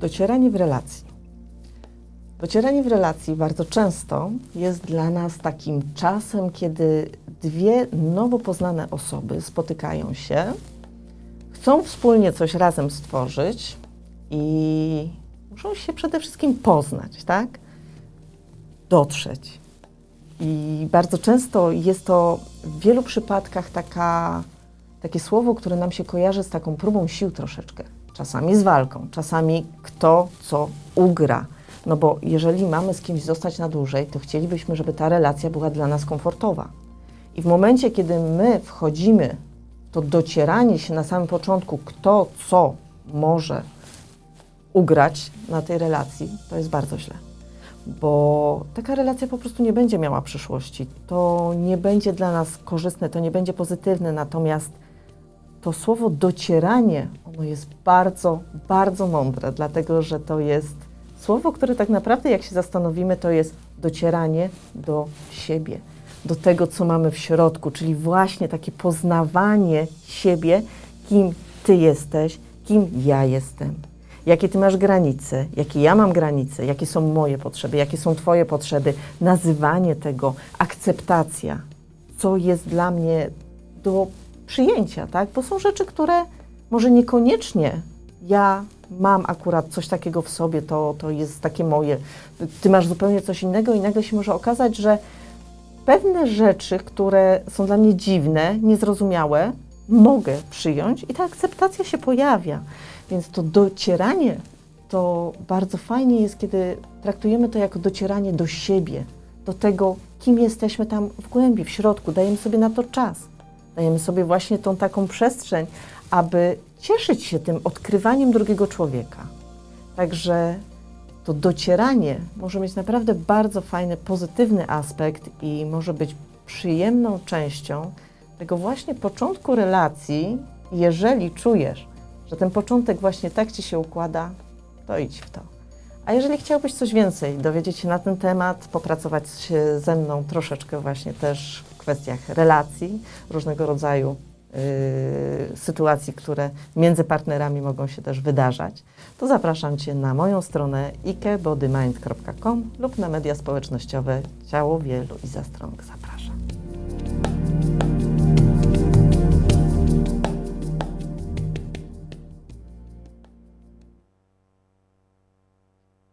Docieranie w relacji. Docieranie w relacji bardzo często jest dla nas takim czasem, kiedy dwie nowo poznane osoby spotykają się, chcą wspólnie coś razem stworzyć i muszą się przede wszystkim poznać, tak? Dotrzeć. I bardzo często jest to w wielu przypadkach taka, takie słowo, które nam się kojarzy z taką próbą sił troszeczkę. Czasami z walką, czasami kto co ugra. No bo jeżeli mamy z kimś zostać na dłużej, to chcielibyśmy, żeby ta relacja była dla nas komfortowa. I w momencie, kiedy my wchodzimy, to docieranie się na samym początku, kto co może ugrać na tej relacji, to jest bardzo źle. Bo taka relacja po prostu nie będzie miała przyszłości. To nie będzie dla nas korzystne, to nie będzie pozytywne. Natomiast to słowo docieranie, ono jest bardzo, bardzo mądre, dlatego że to jest słowo, które tak naprawdę, jak się zastanowimy, to jest docieranie do siebie, do tego, co mamy w środku, czyli właśnie takie poznawanie siebie, kim ty jesteś, kim ja jestem. Jakie ty masz granice, jakie ja mam granice, jakie są moje potrzeby, jakie są twoje potrzeby, nazywanie tego, akceptacja, co jest dla mnie do przyjęcia, tak? Bo są rzeczy, które może niekoniecznie ja mam akurat coś takiego w sobie, to, to jest takie moje. Ty masz zupełnie coś innego i nagle się może okazać, że pewne rzeczy, które są dla mnie dziwne, niezrozumiałe, mogę przyjąć i ta akceptacja się pojawia. Więc to docieranie to bardzo fajnie jest, kiedy traktujemy to jako docieranie do siebie, do tego, kim jesteśmy tam w głębi, w środku. Dajemy sobie na to czas. Dajemy sobie właśnie tą taką przestrzeń, aby cieszyć się tym odkrywaniem drugiego człowieka. Także to docieranie może mieć naprawdę bardzo fajny, pozytywny aspekt i może być przyjemną częścią tego właśnie początku relacji, jeżeli czujesz, że ten początek właśnie tak ci się układa, to idź w to. A jeżeli chciałbyś coś więcej dowiedzieć się na ten temat, popracować ze mną troszeczkę właśnie też w kwestiach relacji, różnego rodzaju yy, sytuacji, które między partnerami mogą się też wydarzać, to zapraszam Cię na moją stronę ikebodymind.com lub na media społecznościowe Ciało Wielu i Zastrąg. Zapraszam.